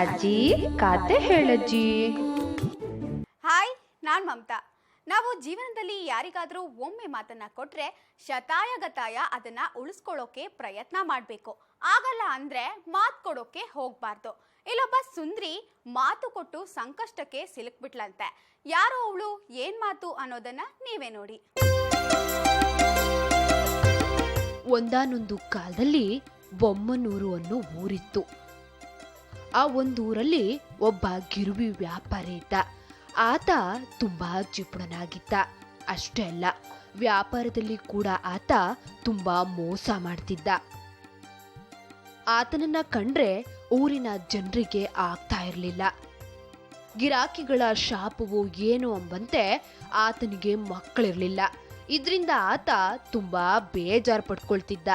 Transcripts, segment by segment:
ಅಜ್ಜಿ ಕಾತೆ ಹೇಳಜ್ಜಿ ಹಾಯ್ ನಾನು ಮಮತಾ ನಾವು ಜೀವನದಲ್ಲಿ ಯಾರಿಗಾದರೂ ಒಮ್ಮೆ ಮಾತನ್ನ ಕೊಟ್ರೆ ಶತಾಯಗತಾಯ ಅದನ್ನ ಉಳಿಸ್ಕೊಳ್ಳೋಕೆ ಪ್ರಯತ್ನ ಮಾಡಬೇಕು. ಆಗಲ್ಲ ಅಂದ್ರೆ ಮಾತು ಕೊಡೋಕೆ ಹೋಗ್ಬಾರ್ದು. ಇಲ್ಲೊಬ್ಬ ಸುಂದ್ರಿ ಮಾತು ಕೊಟ್ಟು ಸಂಕಷ್ಟಕ್ಕೆ ಸಿಲುಕ್ಬಿಟ್ಲಂತೆ. ಯಾರೋ ಅವಳು ಏನ್ ಮಾತು ಅನ್ನೋದನ್ನ ನೀವೇ ನೋಡಿ. ಒಂದಾನೊಂದು ಕಾಲದಲ್ಲಿ ಬೊಮ್ಮನೂರು ಅನ್ನೋ ಊರಿತ್ತು. ಆ ಒಂದೂರಲ್ಲಿ ಒಬ್ಬ ಗಿರುವಿ ವ್ಯಾಪಾರಿ ಇದ್ದ. ಆತ ತುಂಬಾ ಜಿಪುಣನಾಗಿದ್ದ. ಅಷ್ಟೇ ಅಲ್ಲ, ವ್ಯಾಪಾರದಲ್ಲಿ ಕೂಡ ಆತ ತುಂಬಾ ಮೋಸ ಮಾಡ್ತಿದ್ದ. ಆತನನ್ನ ಕಂಡ್ರೆ ಊರಿನ ಜನರಿಗೆ ಆಗ್ತಾ ಇರಲಿಲ್ಲ. ಗಿರಾಕಿಗಳ ಶಾಪವು ಏನು ಎಂಬಂತೆ ಆತನಿಗೆ ಮಕ್ಕಳಿರಲಿಲ್ಲ. ಇದರಿಂದ ಆತ ತುಂಬಾ ಬೇಜಾರು ಪಡ್ಕೊಳ್ತಿದ್ದ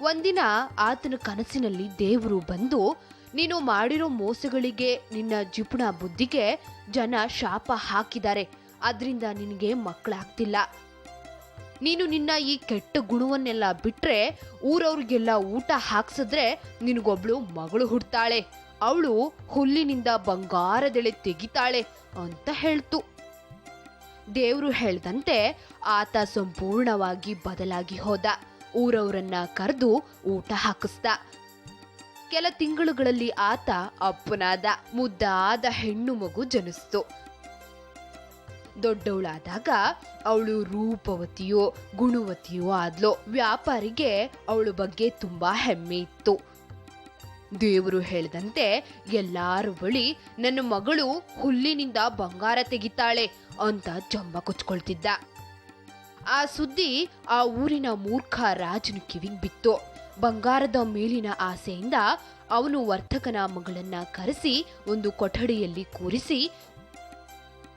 ಒಂದಿನ ಆತನ ಕನಸಿನಲ್ಲಿ ದೇವರು ಬಂದು ನೀನು ಮಾಡಿರೋ ಮೋಸಗಳಿಗೆ ನಿನ್ನ ಜಿಪುಣ ಬುದ್ಧಿಗೆ ಜನ ಶಾಪ ಹಾಕಿದ್ದಾರೆ. ಅದರಿಂದ ನಿನಗೆ ಮಕ್ಕಳಾಗ್ತಿಲ್ಲ. ನೀನು ನಿನ್ನ ಈ ಕೆಟ್ಟ ಗುಣವನ್ನೆಲ್ಲ ಬಿಟ್ರೆ ಊರವ್ರಿಗೆಲ್ಲ ಊಟ ಹಾಕ್ಸಿದ್ರೆ ನಿನಗೊಬ್ಳು ಮಗಳು ಹುಡ್ತಾಳೆ. ಅವಳು ಹುಲ್ಲಿನಿಂದ ಬಂಗಾರದೆಳೆ ತೆಗಿತಾಳೆ ಅಂತ ಹೇಳ್ತು. ದೇವರು ಹೇಳ್ದಂತೆ ಆತ ಸಂಪೂರ್ಣವಾಗಿ ಬದಲಾಗಿ ಹೋದ. ಊರವರನ್ನ ಕರೆದು ಊಟ ಹಾಕಿಸ್ದ. ಕೆಲ ತಿಂಗಳುಗಳಲ್ಲಿ ಆತ ಅಪ್ಪನಾದ ಮುದ್ದಾದ ಹೆಣ್ಣು ಮಗು ಜನಿಸ್ತು. ದೊಡ್ಡವಳಾದಾಗ ಅವಳು ರೂಪವತಿಯೋ ಗುಣವತಿಯೋ ಆದ್ಲು ವ್ಯಾಪಾರಿಗೆ ಅವಳ ಬಗ್ಗೆ ತುಂಬಾ ಹೆಮ್ಮೆ ಇತ್ತು. ದೇವರು ಹೇಳ್ದಂತೆ ಎಲ್ಲಾರ ಬಳಿ ನನ್ನ ಮಗಳು ಹುಲ್ಲಿನಿಂದ ಬಂಗಾರ ತೆಗಿತಾಳೆ ಅಂತ ಜಂಬ ಕುಚ್ಕೊಳ್ತಿದ್ದ. ಆ ಸುದ್ದಿ ಆ ಊರಿನ ಮೂರ್ಖ ರಾಜನ ಕಿವಿಗೆ ಬಿತ್ತು. ಬಂಗಾರದ ಮೇಲಿನ ಆಸೆಯಿಂದ ಅವನು ವರ್ತಕನ ಮಗಳನ್ನ ಕರೆಸಿ ಒಂದು ಕೊಠಡಿಯಲ್ಲಿ ಕೂರಿಸಿ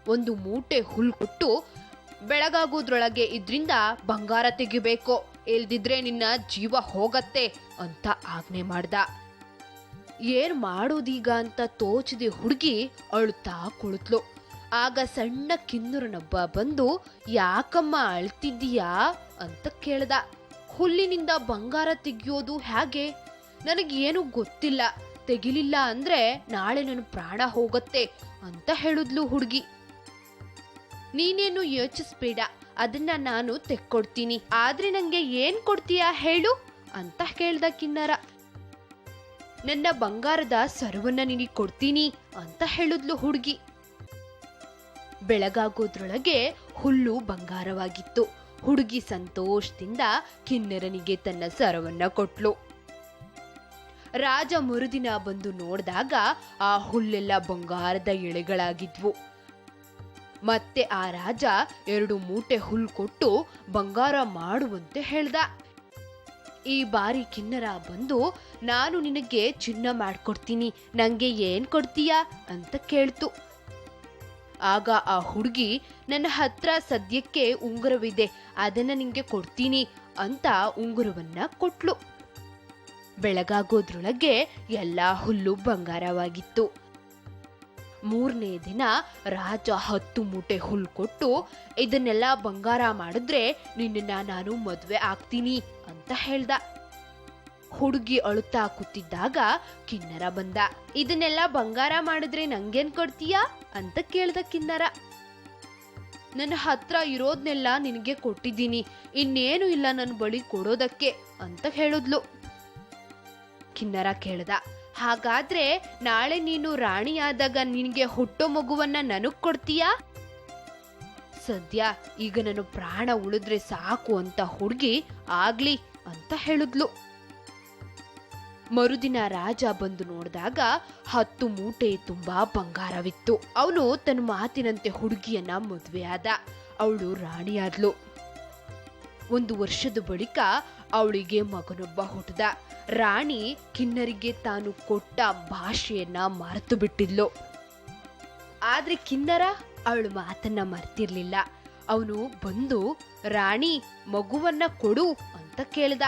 ಒಂದು ಮೂಟೆ ಹುಲ್ ಕೊಟ್ಟು ಬೆಳಗಾಗೋದ್ರೊಳಗೆ ಇದ್ರಿಂದ ಬಂಗಾರ ತೆಗಿಬೇಕು, ಇಲ್ದಿದ್ರೆ ನಿನ್ನ ಜೀವ ಹೋಗತ್ತೆ ಅಂತ ಆಜ್ಞೆ ಮಾಡ್ದ. ಏನ್ ಮಾಡೋದೀಗ ಅಂತ ತೋಚದೆ ಹುಡುಗಿ ಅಳುತ್ತಾ ಕುಳಿತ್ಲು. ಆಗ ಸಣ್ಣ ಕಿನ್ನುರನೊಬ್ಬ ಬಂದು, ಯಾಕಮ್ಮ ಅಳ್ತಿದ್ದೀಯಾ ಅಂತ ಕೇಳ್ದ. ಹುಲ್ಲಿನಿಂದ ಬಂಗಾರ ತೆಗೆಯೋದು ಹೇಗೆ? ನನಗೇನು ಗೊತ್ತಿಲ್ಲ. ತೆಗಿಲಿಲ್ಲ ಅಂದ್ರೆ ನಾಳೆ ನನ್ನ ಪ್ರಾಣ ಹೋಗತ್ತೆ ಅಂತ ಹೇಳಿದ್ಲು ಹುಡುಗಿ. ನೀನೇನು ಯೋಚಿಸ್ಬೇಡ, ಅದನ್ನ ನಾನು ತೆಕ್ಕೊಡ್ತೀನಿ. ಆದ್ರೆ ನಂಗೆ ಏನ್ ಕೊಡ್ತೀಯಾ ಹೇಳು ಅಂತ ಕೇಳ್ದ ಕಿನ್ನರ. ನನ್ನ ಬಂಗಾರದ ಸರವನ್ನ ನಿನಗೆ ಕೊಡ್ತೀನಿ ಅಂತ ಹೇಳಿದ್ಲು ಹುಡುಗಿ. ಬೆಳಗಾಗೋದ್ರೊಳಗೆ ಹುಲ್ಲು ಬಂಗಾರವಾಗಿತ್ತು. ಹುಡುಗಿ ಸಂತೋಷದಿಂದ ಕಿನ್ನರನಿಗೆ ತನ್ನ ಸರವನ್ನ ಕೊಟ್ಲು. ರಾಜ ಮರುದಿನ ಬಂದು ನೋಡಿದಾಗ ಆ ಹುಲ್ಲೆಲ್ಲ ಬಂಗಾರದ ಎಳೆಗಳಾಗಿದ್ವು. ಮತ್ತೆ ಆ ರಾಜ ಎರಡು ಮೂಟೆ ಹುಲ್ ಕೊಟ್ಟು ಬಂಗಾರ ಮಾಡುವಂತೆ ಹೇಳ್ದ. ಈ ಬಾರಿ ಕಿನ್ನರ ಬಂದು, ನಾನು ನಿನಗೆ ಚಿನ್ನ ಮಾಡ್ಕೊಡ್ತೀನಿ, ನಂಗೆ ಏನ್ ಕೊಡ್ತೀಯಾ? ಅಂತ ಕೇಳ್ತು. ಆಗ ಆ ಹುಡುಗಿ, ನನ್ನ ಹತ್ರ ಸದ್ಯಕ್ಕೆ ಉಂಗುರವಿದೆ, ಅದನ್ನ ನಿಂಗೆ ಕೊಡ್ತೀನಿ ಅಂತ ಉಂಗುರವನ್ನ ಕೊಟ್ಲು. ಬೆಳಗಾಗೋದ್ರೊಳಗೆ ಎಲ್ಲಾ ಹುಲ್ಲು ಬಂಗಾರವಾಗಿತ್ತು. ಮೂರನೇ ದಿನ ರಾಜ ಹತ್ತು ಮೂಟೆ ಹುಲ್ಲು ಕೊಟ್ಟು, ಇದನ್ನೆಲ್ಲ ಬಂಗಾರ ಮಾಡಿದ್ರೆ ನಿನ್ನನ್ನ ನಾನು ಮದುವೆ ಆಗ್ತೀನಿ ಅಂತ ಹೇಳ್ದ. ಹುಡುಗಿ ಅಳುತ್ತಾ ಕೂತಿದ್ದಾಗ ಕಿನ್ನರ ಬಂದ. ಇದನ್ನೆಲ್ಲ ಬಂಗಾರ ಮಾಡಿದ್ರೆ ನಂಗೇನ್ ಕೊಡ್ತೀಯಾ? ಅಂತ ಕೇಳ್ದ ಕಿನ್ನರ. ನನ್ನ ಹತ್ರ ಇರೋದ್ನೆಲ್ಲ ನಿನಗೆ ಕೊಟ್ಟಿದ್ದೀನಿ. ಇನ್ನೇನು ಇಲ್ಲ ನನ್ನ ಬಳಿ ಕೊಡೋದಕ್ಕೆ ಅಂತ ಹೇಳಿದ್ಲು. ಕಿನ್ನರ ಕೇಳ್ದ. ಹಾಗಾದ್ರೆ ನಾಳೆ ನೀನು ರಾಣಿಯಾದಾಗ ನಿನಗೆ ಹುಟ್ಟೋ ಮಗುವನ್ನ ನನಗ್ ಕೊಡ್ತೀಯಾ? ಸದ್ಯ ಈಗ ನನ್ನ ಪ್ರಾಣ ಉಳಿದ್ರೆ ಸಾಕು ಅಂತ ಹುಡುಗಿ ಆಗ್ಲಿ ಅಂತ ಹೇಳಿದ್ಲು. ಮರುದಿನ ರಾಜ ಬಂದು ನೋಡಿದಾಗ ಹತ್ತು ಮೂಟೆ ತುಂಬಾ ಬಂಗಾರವಿತ್ತು. ಅವನು ತನ್ನ ಮಾತಿನಂತೆ ಹುಡುಗಿಯನ್ನ ಮದುವೆಯಾದ ಅವಳು ರಾಣಿಯಾದ್ಲು. ಒಂದು ವರ್ಷದ ಬಳಿಕ ಅವಳಿಗೆ ಮಗನೊಬ್ಬ ಹುಟ್ಟದ ರಾಣಿ ಕಿನ್ನರಿಗೆ ತಾನು ಕೊಟ್ಟ ಭಾಷೆಯನ್ನ ಮರೆತು ಬಿಟ್ಟಿದ್ಲು. ಆದ್ರೆ ಕಿನ್ನರ ಅವಳು ಮಾತನ್ನ ಮರ್ತಿರ್ಲಿಲ್ಲ. ಅವನು ಬಂದು, ರಾಣಿ, ಮಗುವನ್ನ ಕೊಡು ಅಂತ ಕೇಳ್ದ.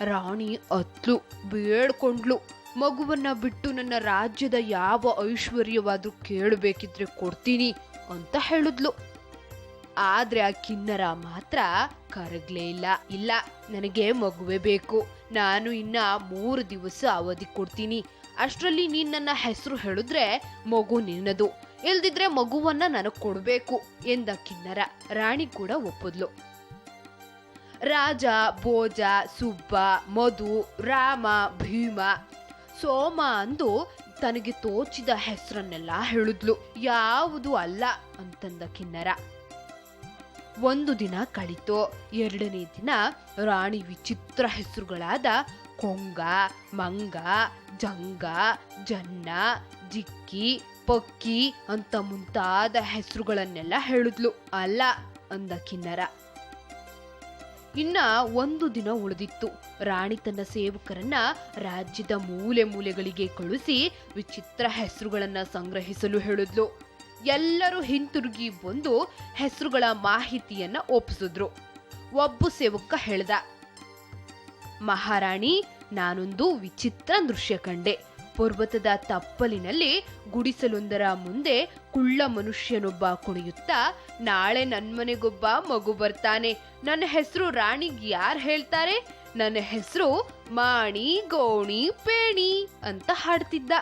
ರಾಣಿ ಅತ್ಲು ಬೇಡ್ಕೊಂಡ್ಲು. ಮಗುವನ್ನ ಬಿಟ್ಟು ನನ್ನ ರಾಜ್ಯದ ಯಾವ ಐಶ್ವರ್ಯವಾದ್ರೂ ಕೇಳಬೇಕಿದ್ರೆ ಕೊಡ್ತೀನಿ ಅಂತ ಹೇಳಿದ್ಲು. ಆದ್ರೆ ಆ ಕಿನ್ನರ ಮಾತ್ರ ಕರಗ್ಲೇ ಇಲ್ಲ. ಇಲ್ಲ, ನನಗೆ ಮಗುವೆ ಬೇಕು. ನಾನು ಇನ್ನ ಮೂರು ದಿವಸ ಅವಧಿ ಕೊಡ್ತೀನಿ. ಅಷ್ಟರಲ್ಲಿ ನೀನ್ ನನ್ನ ಹೆಸರು ಹೇಳಿದ್ರೆ ಮಗು ನಿನ್ನದು. ಇಲ್ದಿದ್ರೆ ಮಗುವನ್ನ ನನಗೆ ಕೊಡಬೇಕು ಎಂದ ಕಿನ್ನರ. ರಾಣಿ ಕೂಡ ಒಪ್ಪದ್ಲು. ರಾಜ, ಭೋಜ, ಸುಬ್ಬ, ಮಧು, ರಾಮ, ಭೀಮ, ಸೋಮ ಅಂದು ತನಗೆ ತೋಚಿದ ಹೆಸರನ್ನೆಲ್ಲ ಹೇಳಿದ್ಲು. ಯಾವುದು ಅಲ್ಲ ಅಂತಂದ ಕಿನ್ನರ. ಒಂದು ದಿನ ಕಳಿತು, ಎರಡನೇ ದಿನ ರಾಣಿ ವಿಚಿತ್ರ ಹೆಸರುಗಳಾದ ಕೊಂಗ, ಮಂಗ, ಜಂಗ, ಜನ್ನ, ಜಿಕ್ಕಿ, ಪಕ್ಕಿ ಅಂತ ಮುಂತಾದ ಹೆಸರುಗಳನ್ನೆಲ್ಲ ಹೇಳಿದ್ಲು. ಅಲ್ಲ ಅಂದ ಕಿನ್ನರ. ಇನ್ನ ಒಂದು ದಿನ ಉಳಿದಿತ್ತು. ರಾಣಿ ತನ್ನ ಸೇವಕರನ್ನ ರಾಜ್ಯದ ಮೂಲೆ ಮೂಲೆಗಳಿಗೆ ಕಳುಹಿಸಿ ವಿಚಿತ್ರ ಹೆಸರುಗಳನ್ನ ಸಂಗ್ರಹಿಸಲು ಹೇಳಿದ್ಲು. ಎಲ್ಲರೂ ಹಿಂತಿರುಗಿ ಬಂದು ಹೆಸರುಗಳ ಮಾಹಿತಿಯನ್ನ ಒಪ್ಪಿಸಿದ್ರು. ಒಬ್ಬ ಸೇವಕ ಹೇಳ್ದ, ಮಹಾರಾಣಿ, ನಾನೊಂದು ವಿಚಿತ್ರ ದೃಶ್ಯ ಕಂಡೆ. ಪರ್ವತದ ತಪ್ಪಲಿನಲ್ಲಿ ಗುಡಿಸಲೊಂದರ ಮುಂದೆ ಕುಳ್ಳ ಮನುಷ್ಯನೊಬ್ಬ ಕುಣಿಯುತ್ತಾ, ನಾಳೆ ನನ್ಮನೆಗೊಬ್ಬ ಮಗು ಬರ್ತಾನೆ. ನನ್ನ ಹೆಸರು ರಾಣಿಗ್ ಯಾರ್ ಹೇಳ್ತಾರೆ? ನನ್ನ ಹೆಸರು ಮಾಣಿ, ಗೋಣಿ, ಪೇಣಿ ಅಂತ ಹಾಡ್ತಿದ್ದ.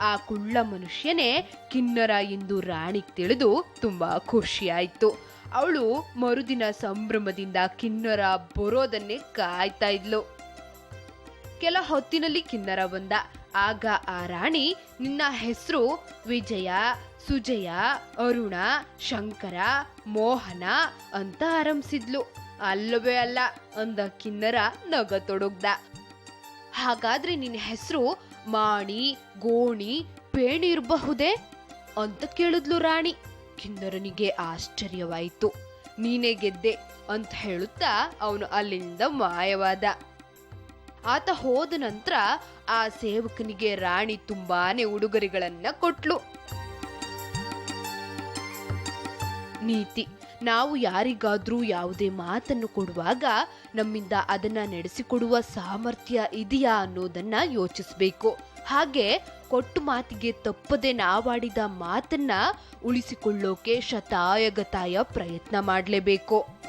ಆ ಕುಳ್ಳ ಮನುಷ್ಯನೇ ಕಿನ್ನರ ಎಂದು ರಾಣಿಗ್ ತಿಳಿದು ತುಂಬಾ ಖುಷಿಯಾಯ್ತು. ಅವಳು ಮರುದಿನ ಸಂಭ್ರಮದಿಂದ ಕಿನ್ನರ ಬರೋದನ್ನೇ ಕಾಯ್ತಾ ಇದ್ಲು. ಕೆಲ ಹೊತ್ತಿನಲ್ಲಿ ಕಿನ್ನರ ಬಂದ. ಆಗ ಆ ರಾಣಿ, ನಿನ್ನ ಹೆಸರು ವಿಜಯ, ಸುಜಯ, ಅರುಣ, ಶಂಕರ, ಮೋಹನ ಅಂತ ಆರಂಭಿಸಿದ್ಲು. ಅಲ್ಲವೇ ಅಲ್ಲ, ಅಂದ ಕಿನ್ನರ ನಗ ತೊಡಗ್ದ ಹಾಗಾದ್ರೆ ನಿನ್ನ ಹೆಸರು ಮಾಣಿ, ಗೋಣಿ, ಪೇಣಿ ಇರಬಹುದೇ? ಅಂತ ಕೇಳಿದ್ಲು ರಾಣಿ. ಕಿನ್ನರನಿಗೆ ಆಶ್ಚರ್ಯವಾಯಿತು. ನೀನೇ ಗೆದ್ದೆ ಅಂತ ಹೇಳುತ್ತಾ ಅವನು ಅಲ್ಲಿಂದ ಮಾಯವಾದ. ಆತ ಹೋದ ನಂತರ ಆ ಸೇವಕನಿಗೆ ರಾಣಿ ತುಂಬಾನೇ ಉಡುಗೊರೆಗಳನ್ನ ಕೊಟ್ಲು. ನೀತಿ, ನಾವು ಯಾರಿಗಾದ್ರೂ ಯಾವುದೇ ಮಾತನ್ನು ಕೊಡುವಾಗ ನಮ್ಮಿಂದ ಅದನ್ನ ನಡೆಸಿಕೊಡುವ ಸಾಮರ್ಥ್ಯ ಇದೆಯಾ ಅನ್ನೋದನ್ನ ಯೋಚಿಸಬೇಕು. ಹಾಗೆ ಕೊಟ್ಟು ಮಾತಿಗೆ ತಪ್ಪದೆ ನಾವಾಡಿದ ಮಾತನ್ನ ಉಳಿಸಿಕೊಳ್ಳೋಕೆ ಶತಾಯಗತಾಯ ಪ್ರಯತ್ನ ಮಾಡಲೇಬೇಕು.